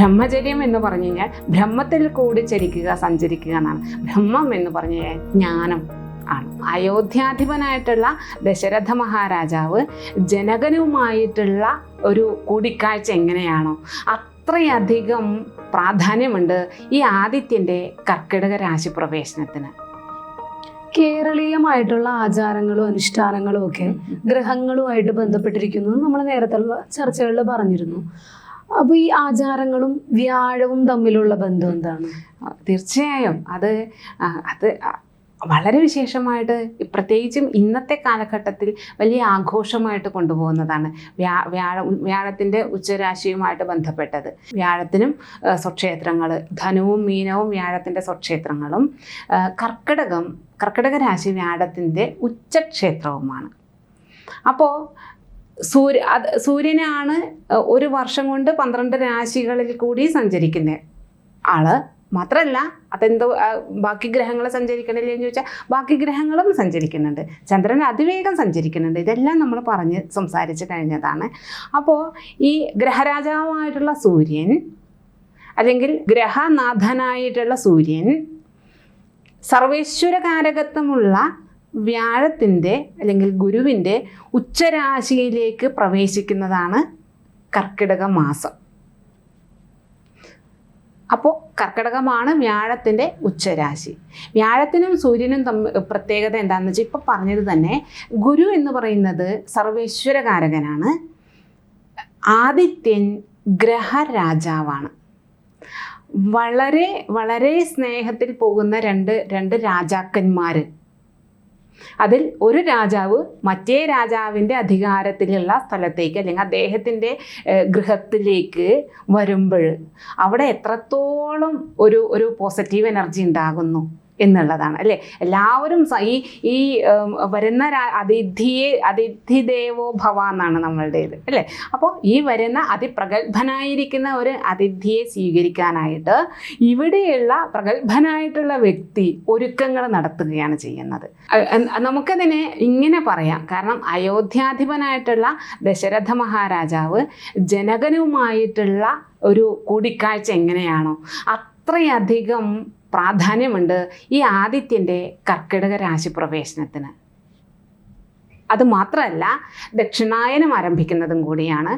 ബ്രഹ്മചര്യം എന്ന് പറഞ്ഞു കഴിഞ്ഞാൽ ബ്രഹ്മത്തിൽ കൂടി ചരിക്കുക സഞ്ചരിക്കുക എന്നാണ്. ബ്രഹ്മം എന്ന് പറഞ്ഞു കഴിഞ്ഞാൽ ജ്ഞാനം ആണ്. അയോധ്യാധിപനായിട്ടുള്ള ദശരഥ മഹാരാജാവ് ജനകനുമായിട്ടുള്ള ഒരു കൂടിക്കാഴ്ച എങ്ങനെയാണോ അത്രയധികം പ്രാധാന്യമുണ്ട് ഈ ആദിത്യന്റെ കർക്കിടക രാശി പ്രവേശനത്തിന്. കേരളീയമായിട്ടുള്ള ആചാരങ്ങളും അനുഷ്ഠാനങ്ങളും ഒക്കെ ഗ്രഹങ്ങളുമായിട്ട് ബന്ധപ്പെട്ടിരിക്കുന്നു നമ്മൾ നേരത്തെ ചർച്ചകളിൽ പറഞ്ഞിരുന്നു. അപ്പോൾ ഈ ആചാരങ്ങളും വ്യാഴവും തമ്മിലുള്ള ബന്ധം എന്താണ്? തീർച്ചയായും. അത് അത് വളരെ വിശേഷമായിട്ട് പ്രത്യേകിച്ചും ഇന്നത്തെ കാലഘട്ടത്തിൽ വലിയ ആഘോഷമായിട്ട് കൊണ്ടുപോകുന്നതാണ് വ്യാ വ്യാഴം വ്യാഴത്തിന്റെ ഉച്ചരാശിയുമായിട്ട് ബന്ധപ്പെട്ടത്. വ്യാഴത്തിനും സ്വക്ഷേത്രങ്ങൾ ധനുവും മീനവും വ്യാഴത്തിന്റെ സ്വക്ഷേത്രങ്ങളും കർക്കിടകം കർക്കിടക രാശി വ്യാഴത്തിന്റെ ഉച്ചക്ഷേത്രവുമാണ്. അപ്പോൾ സൂര്യ അത് സൂര്യനാണ് ഒരു വർഷം കൊണ്ട് പന്ത്രണ്ട് രാശികളിൽ കൂടി സഞ്ചരിക്കുന്ന. ആൾ മാത്രമല്ല അതെന്തോ ബാക്കി ഗ്രഹങ്ങൾ സഞ്ചരിക്കണില്ലേ എന്ന് ചോദിച്ചാൽ ബാക്കി ഗ്രഹങ്ങളും സഞ്ചരിക്കുന്നുണ്ട്. ചന്ദ്രൻ അതിവേഗം സഞ്ചരിക്കുന്നുണ്ട്. ഇതെല്ലാം നമ്മൾ പറഞ്ഞ് സംസാരിച്ച് കഴിഞ്ഞതാണ്. അപ്പോൾ ഈ ഗ്രഹരാജാവായിട്ടുള്ള സൂര്യൻ അല്ലെങ്കിൽ ഗ്രഹനാഥനായിട്ടുള്ള സൂര്യൻ സർവേശ്വരകാരകത്വമുള്ള വ്യാഴത്തിന്റെ അല്ലെങ്കിൽ ഗുരുവിന്റെ ഉച്ചരാശിയിലേക്ക് പ്രവേശിക്കുന്നതാണ് കർക്കിടക മാസം. അപ്പോൾ കർക്കിടകമാണ് വ്യാഴത്തിന്റെ ഉച്ചരാശി. വ്യാഴത്തിനും സൂര്യനും തമ്മിൽ പ്രത്യേകത എന്താണെന്ന് വെച്ചാൽ ഇപ്പോൾ പറഞ്ഞത് തന്നെ ഗുരു എന്ന് പറയുന്നത് സർവേശ്വരകാരകനാണ്. ആദിത്യൻ ഗ്രഹരാജാവാണ്. വളരെ വളരെ സ്നേഹത്തിൽ പോകുന്ന രണ്ട് രണ്ട് രാജാക്കന്മാർ അതിൽ ഒരു രാജാവ് മറ്റേ രാജാവിന്റെ അധികാരത്തിലുള്ള സ്ഥലത്തേക്ക് അല്ലെങ്കിൽ അദ്ദേഹത്തിന്റെ ഗൃഹത്തിലേക്ക് വരുമ്പോൾ അവിടെ എത്രത്തോളം ഒരു ഒരു പോസിറ്റീവ് എനർജി ഉണ്ടാകുന്നു? എന്നുള്ളതാണ് അല്ലേ? എല്ലാവരും ഈ ഈ വരുന്ന അതിഥിയെ അതിഥി ദേവോ ഭവ എന്നാണ് നമ്മളുടേത് അല്ലേ? അപ്പോൾ ഈ വരുന്ന അതിപ്രഗത്ഭനായിരിക്കുന്ന ഒരു അതിഥിയെ സ്വീകരിക്കാനായിട്ട് ഇവിടെയുള്ള പ്രഗത്ഭനായിട്ടുള്ള വ്യക്തി ഒരുക്കങ്ങൾ നടത്തുകയാണ് ചെയ്യുന്നത്. നമുക്കതിനെ ഇങ്ങനെ പറയാം. കാരണം അയോധ്യാധിപനായിട്ടുള്ള ദശരഥ മഹാരാജാവ് ജനകനുമായിട്ടുള്ള ഒരു കൂടിക്കാഴ്ച എങ്ങനെയാണോ അത്രയധികം പ്രാധാന്യമുണ്ട് ഈ ആദിത്യന്റെ കർക്കിടക രാശി പ്രവേശനത്തിന്. അത് മാത്രമല്ല ദക്ഷിണായനം ആരംഭിക്കുന്നതും കൂടിയാണ്.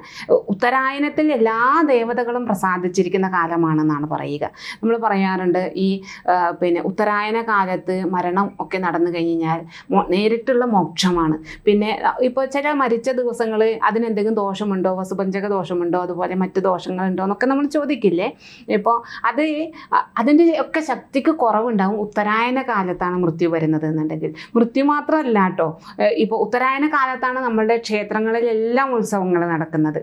ഉത്തരായനത്തിൽ എല്ലാ ദേവതകളും പ്രസാദിച്ചിരിക്കുന്ന കാലമാണെന്നാണ് പറയുക. നമ്മൾ പറയാറുണ്ട് ഈ പിന്നെ ഉത്തരായന കാലത്ത് മരണം ഒക്കെ നടന്നു കഴിഞ്ഞാൽ നേരിട്ടുള്ള മോക്ഷമാണ്. പിന്നെ ഇപ്പോൾ ചില മരിച്ച ദിവസങ്ങൾ അതിനെന്തെങ്കിലും ദോഷമുണ്ടോ? വസുപഞ്ചക ദോഷമുണ്ടോ? അതുപോലെ മറ്റ് ദോഷങ്ങളുണ്ടോ എന്നൊക്കെ നമ്മൾ ചോദിക്കില്ലേ? ഇപ്പോൾ അത് അതിന്റെ ഒക്കെ ശക്തിക്ക് കുറവുണ്ടാവും ഉത്തരായന കാലത്താണ് മൃത്യു വരുന്നത് എന്നുണ്ടെങ്കിൽ. മൃത്യു മാത്രമല്ല കേട്ടോ. ഇപ്പോൾ ഉത്തരായന കാലത്താണ് നമ്മളുടെ ക്ഷേത്രങ്ങളിലെല്ലാം ഉത്സവങ്ങൾ നടക്കുന്നത്.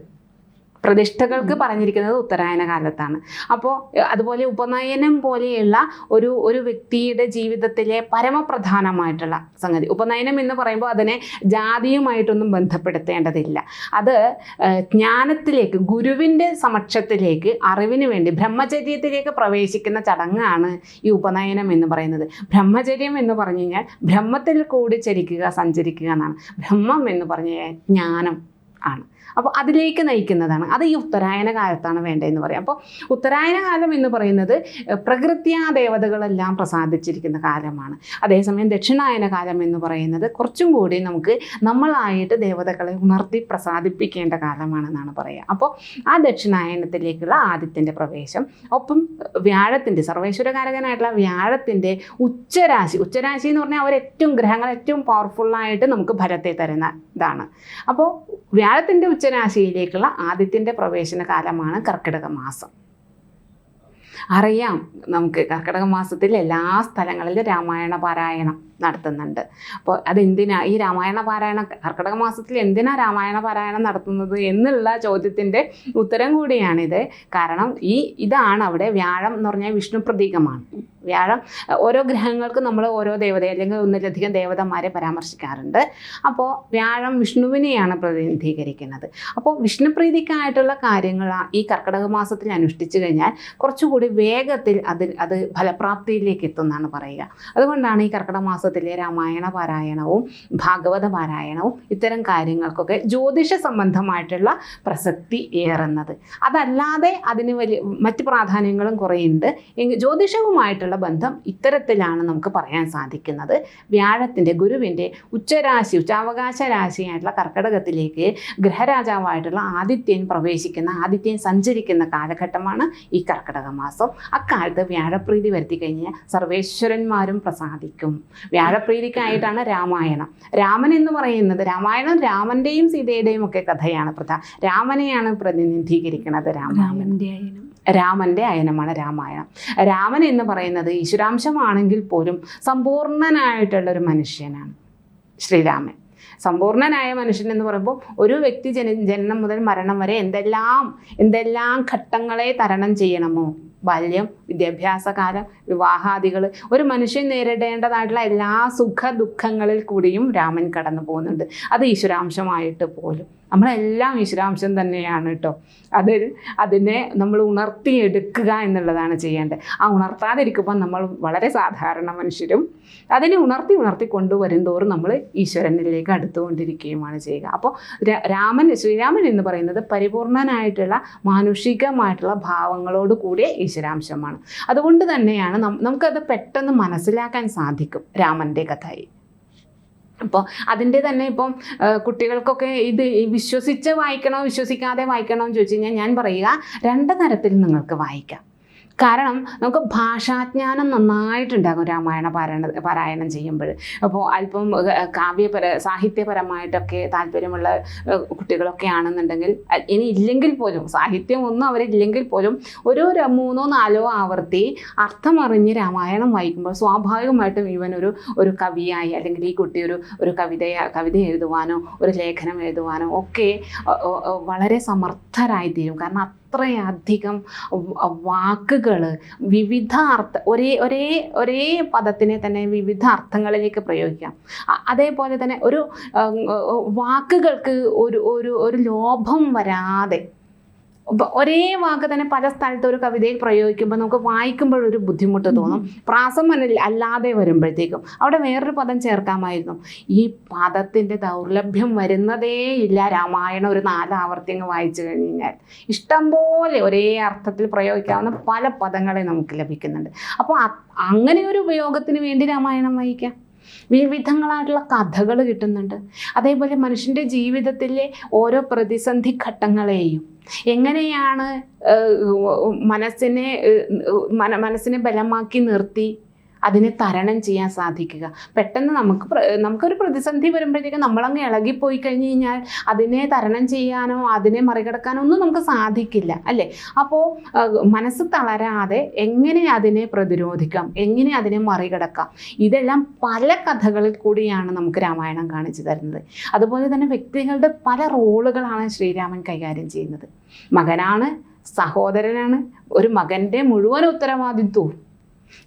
പ്രതിഷ്ഠകൾക്ക് പറഞ്ഞിരിക്കുന്നത് ഉത്തരായന കാലത്താണ്. അപ്പോൾ അതുപോലെ ഉപനയനം പോലെയുള്ള ഒരു ഒരു വ്യക്തിയുടെ ജീവിതത്തിലെ പരമപ്രധാനമായിട്ടുള്ള സംഗതി. ഉപനയനം എന്ന് പറയുമ്പോൾ അതിനെ ജാതിയുമായിട്ടൊന്നും ബന്ധപ്പെടുത്തേണ്ടതില്ല. അത് ജ്ഞാനത്തിലേക്ക് ഗുരുവിന്റെ സമക്ഷത്തിലേക്ക് അറിവിന് വേണ്ടി ബ്രഹ്മചര്യത്തിലേക്ക് പ്രവേശിക്കുന്ന ചടങ്ങാണ് ഈ ഉപനയനം എന്ന് പറയുന്നത്. ബ്രഹ്മചര്യം എന്ന് പറഞ്ഞു കഴിഞ്ഞാൽ ബ്രഹ്മത്തിൽ കൂടി ചരിക്കുക സഞ്ചരിക്കുക എന്നാണ്. ബ്രഹ്മം എന്ന് പറഞ്ഞു കഴിഞ്ഞാൽ ജ്ഞാനം ആണ്. അപ്പോൾ അതിലേക്ക് നയിക്കുന്നതാണ്. അത് ഈ ഉത്തരായന കാലത്താണ് വേണ്ടതെന്ന് പറയാം. അപ്പോൾ ഉത്തരായന കാലം എന്ന് പറയുന്നത് പ്രകൃത്യാ ദേവതകളെല്ലാം പ്രസാദിച്ചിരിക്കുന്ന കാലമാണ്. അതേസമയം ദക്ഷിണായന കാലം എന്ന് പറയുന്നത് കുറച്ചും കൂടി നമുക്ക് നമ്മളായിട്ട് ദേവതകളെ ഉണർത്തി പ്രസാദിപ്പിക്കേണ്ട കാലമാണെന്നാണ് പറയുക. അപ്പോൾ ആ ദക്ഷിണായനത്തിലേക്കുള്ള ആദിത്യന്റെ പ്രവേശം ഒപ്പം വ്യാഴത്തിന്റെ സർവേശ്വരകാരകനായിട്ടുള്ള വ്യാഴത്തിന്റെ ഉച്ചരാശി ഉച്ചരാശി എന്ന് പറഞ്ഞാൽ അവർ ഏറ്റവും ഗ്രഹങ്ങൾ ഏറ്റവും പവർഫുള്ളായിട്ട് നമുക്ക് ഫലത്തെ തരുന്ന ഇതാണ്. അപ്പോൾ വ്യാഴത്തിന്റെ ഉച്ചരാശിയിലേക്കുള്ള ആദ്യത്തിന്റെ പ്രവേശന കാലമാണ് കർക്കിടക മാസം. അറിയാം നമുക്ക് കർക്കിടക മാസത്തിൽ എല്ലാ സ്ഥലങ്ങളിലും രാമായണ പാരായണം. നടത്തുന്നുണ്ട്. അപ്പോൾ അതെന്തിനാ? ഈ രാമായണ പാരായണം കർക്കിടക മാസത്തിൽ എന്തിനാ രാമായണ പാരായണം നടത്തുന്നത് എന്നുള്ള ചോദ്യത്തിന്റെ ഉത്തരം കൂടിയാണിത്. കാരണം ഈ ഇതാണ് അവിടെ വ്യാഴം എന്ന് പറഞ്ഞാൽ വിഷ്ണു പ്രതീകമാണ്. വ്യാഴം ഓരോ ഗ്രഹങ്ങൾക്കും നമ്മൾ ഓരോ ദേവത അല്ലെങ്കിൽ ഒന്നിലധികം ദേവതമാരെ പരാമർശിക്കാറുണ്ട്. അപ്പോൾ വ്യാഴം വിഷ്ണുവിനെയാണ് പ്രതിനിധീകരിക്കുന്നത്. അപ്പോൾ വിഷ്ണുപ്രീതിക്കായിട്ടുള്ള കാര്യങ്ങൾ ഈ കർക്കിടക മാസത്തിൽ അനുഷ്ഠിച്ചു കഴിഞ്ഞാൽ കുറച്ചുകൂടി വേഗത്തിൽ അതിൽ അത് ഫലപ്രാപ്തിയിലേക്ക് എത്തുമെന്നാണ് പറയുക. അതുകൊണ്ടാണ് ഈ കർക്കിടക മാസത്തിലെ രാമായണ പാരായണവും ഭാഗവത പാരായണവും ഇത്തരം കാര്യങ്ങൾക്കൊക്കെ ജ്യോതിഷ സംബന്ധമായിട്ടുള്ള പ്രസക്തി ഏറുന്നത്. അതല്ലാതെ അതിന് വലിയ മറ്റ് പ്രാധാന്യങ്ങളും കുറേയുണ്ട്. എങ്കിൽ ജ്യോതിഷവുമായിട്ടുള്ള ബന്ധം ഇത്തരത്തിലാണ് നമുക്ക് പറയാൻ സാധിക്കുന്നത്. വ്യാഴത്തിന്റെ ഗുരുവിന്റെ ഉച്ചരാശി ഉച്ചാവകാശ രാശിയായിട്ടുള്ള കർക്കിടകത്തിലേക്ക് ഗ്രഹരാജാവായിട്ടുള്ള ആദിത്യൻ പ്രവേശിക്കുന്ന ആദിത്യൻ സഞ്ചരിക്കുന്ന കാലഘട്ടമാണ് ഈ കർക്കിടക മാസം. അക്കാലത്ത് വ്യാഴപ്രീതി വരുത്തി കഴിഞ്ഞാൽ സർവേശ്വരന്മാരും പ്രസാദിക്കും. വ്യാഴപ്രീതിക്കായിട്ടാണ് രാമായണം. രാമൻ എന്ന് പറയുന്നത് രാമായണം രാമന്റെയും സീതയുടെയും ഒക്കെ കഥയാണ് പ്രധാന രാമനെയാണ് പ്രതിനിധീകരിക്കുന്നത് രാമന്റെ രാമന്റെ അയനം. രാമന്റെ അയനമാണ് രാമായണം. രാമൻ എന്ന് പറയുന്നത് ഈശ്വരാംശമാണെങ്കിൽ പോലും സമ്പൂർണനായിട്ടുള്ള ഒരു മനുഷ്യനാണ്. ശ്രീരാമൻ. സമ്പൂർണനായ മനുഷ്യൻ എന്ന് പറയുമ്പോൾ ഒരു വ്യക്തി ജന ജനനം മുതൽ മരണം വരെ എന്തെല്ലാം എന്തെല്ലാം ഘട്ടങ്ങളെ തരണം ചെയ്യണമോ? ബാല്യം വിദ്യാഭ്യാസകാലം വിവാഹാദികൾ ഒരു മനുഷ്യൻ നേരിടേണ്ടതായിട്ടുള്ള എല്ലാ സുഖ ദുഃഖങ്ങളിൽ കൂടിയും രാമൻ കടന്നു പോകുന്നുണ്ട്. അത് ഈശ്വരാംശമായിട്ട് പോലും. നമ്മളെല്ലാം ഈശ്വരാംശം തന്നെയാണ് കേട്ടോ അതിൽ അതിനെ നമ്മൾ ഉണർത്തിയെടുക്കുക എന്നുള്ളതാണ് ചെയ്യേണ്ടത്. ആ ഉണർത്താതിരിക്കുമ്പോൾ നമ്മൾ വളരെ സാധാരണ മനുഷ്യരും അതിനെ ഉണർത്തി ഉണർത്തി കൊണ്ടുവരും തോറും നമ്മൾ ഈശ്വരനിലേക്ക് അടുത്തുകൊണ്ടിരിക്കുകയുമാണ് ചെയ്യുക. അപ്പോൾ രാമൻ ശ്രീരാമൻ എന്ന് പറയുന്നത് പരിപൂർണനായിട്ടുള്ള മാനുഷികമായിട്ടുള്ള ഭാവങ്ങളോട് കൂടിയ ഈശ്വരാംശമാണ്. അതുകൊണ്ട് തന്നെയാണ് നമുക്കത് പെട്ടെന്ന് മനസ്സിലാക്കാൻ സാധിക്കും രാമന്റെ കഥയിൽ. അപ്പോൾ അതിന്റെ തന്നെ ഇപ്പം കുട്ടികൾക്കൊക്കെ ഇത് വിശ്വസിച്ച് വായിക്കണോ വിശ്വസിക്കാതെ വായിക്കണോ എന്ന് ചോദിച്ചു കഴിഞ്ഞാൽ ഞാൻ പറയുക രണ്ട് തരത്തിൽ നിങ്ങൾക്ക് വായിക്കാം. കാരണം നമുക്ക് ഭാഷാജ്ഞാനം നന്നായിട്ടുണ്ടാകും രാമായണ പാരായണ പാരായണം ചെയ്യുമ്പോൾ. അപ്പോൾ അല്പം കാവ്യപര സാഹിത്യപരമായിട്ടൊക്കെ താല്പര്യമുള്ള കുട്ടികളൊക്കെ ആണെന്നുണ്ടെങ്കിൽ ഇനി ഇല്ലെങ്കിൽ പോലും സാഹിത്യം ഒന്നും അവരില്ലെങ്കിൽ പോലും ഒരു മൂന്നോ നാലോ ആവർത്തി അർത്ഥമറിഞ്ഞ് രാമായണം വായിക്കുമ്പോൾ സ്വാഭാവികമായിട്ടും ഇവൻ ഒരു ഒരു കവിയായി അല്ലെങ്കിൽ ഈ കുട്ടി ഒരു ഒരു കവിത കവിത എഴുതുവാനോ ഒരു ലേഖനം എഴുതുവാനോ ഒക്കെ വളരെ സമർത്ഥരായിത്തീരും. കാരണം അത്രയധികം വാക്കുകൾ വിവിധ അർത്ഥ ഒരേ ഒരേ ഒരേ പദത്തിനെ തന്നെ വിവിധ അർത്ഥങ്ങളിലേക്ക് പ്രയോഗിക്കാം. അതേപോലെ തന്നെ ഒരു വാക്കുകൾക്ക് ഒരു ഒരു ഒരു ലോഭം വരാതെ ഒരേ വാക്ക് തന്നെ പല സ്ഥലത്ത് ഒരു കവിതയിൽ പ്രയോഗിക്കുമ്പോൾ നമുക്ക് വായിക്കുമ്പോഴൊരു ബുദ്ധിമുട്ട് തോന്നും. പ്രാസം അല്ലാതെ വരുമ്പോഴത്തേക്കും അവിടെ വേറൊരു പദം ചേർക്കാമായിരുന്നു. ഈ പദത്തിന്റെ ദൗർലഭ്യം വരുന്നതേ ഇല്ല. രാമായണം ഒരു നാലാവർത്തി അങ്ങ് വായിച്ചു കഴിഞ്ഞ് കഴിഞ്ഞാൽ ഇഷ്ടംപോലെ ഒരേ അർത്ഥത്തിൽ പ്രയോഗിക്കാവുന്ന പല പദങ്ങളെ നമുക്ക് ലഭിക്കുന്നുണ്ട്. അപ്പോൾ അങ്ങനെ ഒരു ഉപയോഗത്തിന് വേണ്ടി രാമായണം വായിക്കാം. വിവിധങ്ങളായിട്ടുള്ള കഥകൾ കിട്ടുന്നുണ്ട്. അതേപോലെ മനുഷ്യന്റെ ജീവിതത്തിലെ ഓരോ പ്രതിസന്ധി ഘട്ടങ്ങളെയും എങ്ങനെയാണ് മനസ്സിനെ മന മനസ്സിനെ ബലമാക്കി നിർത്തി അതിനെ തരണം ചെയ്യാൻ സാധിക്കുക. പെട്ടെന്ന് നമുക്ക് നമുക്കൊരു പ്രതിസന്ധി വരുമ്പോഴത്തേക്കും നമ്മളങ്ങ് ഇളകിപ്പോയി കഴിഞ്ഞ് കഴിഞ്ഞാൽ അതിനെ തരണം ചെയ്യാനോ അതിനെ മറികടക്കാനോ ഒന്നും നമുക്ക് സാധിക്കില്ല അല്ലേ? അപ്പോൾ മനസ്സ് തളരാതെ എങ്ങനെ അതിനെ പ്രതിരോധിക്കാം? എങ്ങനെ അതിനെ മറികടക്കാം? ഇതെല്ലാം പല കഥകളിൽ കൂടിയാണ് നമുക്ക് രാമായണം കാണിച്ചു തരുന്നത്. അതുപോലെ തന്നെ വ്യക്തികളുടെ പല റോളുകളാണ് ശ്രീരാമൻ കൈകാര്യം ചെയ്യുന്നത്. മകനാണ് സഹോദരനാണ് ഒരു മകന്റെ മുഴുവൻ ഉത്തരവാദിത്വവും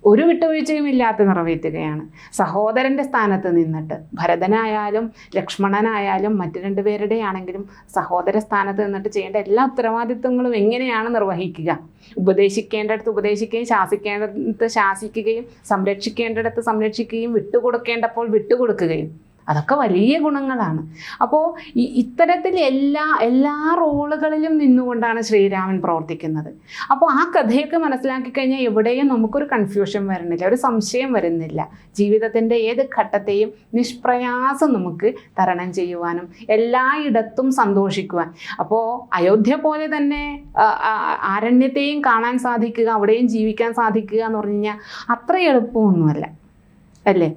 ഒരു വിട്ടുവീഴ്ചയും ഇല്ലാതെ നിറവേറ്റുകയാണ്. സഹോദരന്റെ സ്ഥാനത്ത് നിന്നിട്ട് ഭരതനായാലും ലക്ഷ്മണനായാലും മറ്റു രണ്ടുപേരുടെ ആണെങ്കിലും സഹോദര സ്ഥാനത്ത് നിന്നിട്ട് ചെയ്യേണ്ട എല്ലാ ഉത്തരവാദിത്വങ്ങളും എങ്ങനെയാണ് നിർവഹിക്കുക? ഉപദേശിക്കേണ്ടടുത്ത് ഉപദേശിക്കുകയും ശാസിക്കേണ്ടടുത്ത് ശാസിക്കുകയും സംരക്ഷിക്കേണ്ടടുത്ത് സംരക്ഷിക്കുകയും വിട്ടുകൊടുക്കേണ്ടപ്പോൾ വിട്ടുകൊടുക്കുകയും അതൊക്കെ വലിയ ഗുണങ്ങളാണ്. അപ്പോൾ ഈ ഇത്തരത്തിൽ എല്ലാ എല്ലാ റോളുകളിലും നിന്നുകൊണ്ടാണ് ശ്രീരാമൻ പ്രവർത്തിക്കുന്നത്. അപ്പോൾ ആ കഥയൊക്കെ മനസ്സിലാക്കി കഴിഞ്ഞാൽ എവിടെയും നമുക്കൊരു കൺഫ്യൂഷൻ വരുന്നില്ല ഒരു സംശയം വരുന്നില്ല. ജീവിതത്തിന്റെ ഏത് ഘട്ടത്തെയും നിഷ്പ്രയാസം നമുക്ക് തരണം ചെയ്യുവാനും എല്ലായിടത്തും സന്തോഷിക്കുവാൻ. അപ്പോൾ അയോധ്യ പോലെ തന്നെ ആരണ്യത്തെയും കാണാൻ സാധിക്കുക അവിടെയും ജീവിക്കാൻ സാധിക്കുക എന്ന് പറഞ്ഞു കഴിഞ്ഞാൽ അത്ര എളുപ്പമൊന്നുമല്ല. അല്ലേ?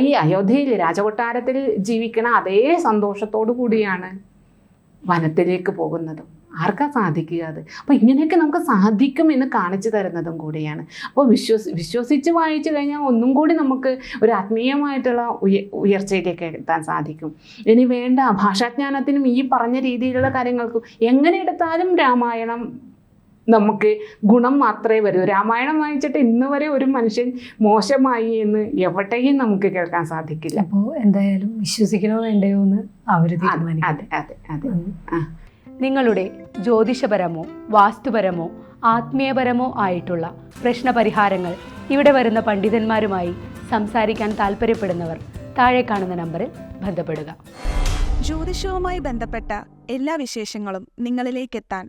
ഈ അയോധ്യയിൽ രാജകൊട്ടാരത്തിൽ ജീവിക്കണ അതേ സന്തോഷത്തോടു കൂടിയാണ് വനത്തിലേക്ക് പോകുന്നതും. ആർക്കാ സാധിക്കുക അത്? അപ്പോൾ ഇങ്ങനെയൊക്കെ നമുക്ക് സാധിക്കും എന്ന് കാണിച്ചു തരുന്നതും കൂടിയാണ്. അപ്പോൾ വിശ്വസി വിശ്വസിച്ച് വായിച്ചു കഴിഞ്ഞാൽ ഒന്നും കൂടി നമുക്ക് ഒരു ആത്മീയമായിട്ടുള്ള ഉയ ഉയർച്ചയിലേക്ക് എത്താൻ സാധിക്കും. ഇനി വേണ്ട ഭാഷാജ്ഞാനത്തിനും ഈ പറഞ്ഞ രീതിയിലുള്ള കാര്യങ്ങൾക്കും എങ്ങനെ എടുത്താലും രാമായണം നമുക്ക് ഗുണം മാത്രമേ വരൂ. രാമായണം വായിച്ചിട്ട് ഇന്ന് വരെ ഒരു മനുഷ്യൻ മോശമായി എന്ന് എവിടെയും നമുക്ക് കേൾക്കാൻ സാധിക്കില്ല. അപ്പോൾ എന്തായാലും വിശ്വസിക്കണോ വേണ്ടയോ എന്ന് അവർ അതെ അതെ അതെ നിങ്ങളുടെ ജ്യോതിഷപരമോ വാസ്തുപരമോ ആത്മീയപരമോ ആയിട്ടുള്ള പ്രശ്നപരിഹാരങ്ങൾ ഇവിടെ വരുന്ന പണ്ഡിതന്മാരുമായി സംസാരിക്കാൻ താല്പര്യപ്പെടുന്നവർ താഴെ കാണുന്ന നമ്പറിൽ ബന്ധപ്പെടുക. ജ്യോതിഷവുമായി ബന്ധപ്പെട്ട എല്ലാ വിശേഷങ്ങളും നിങ്ങളിലേക്കെത്താൻ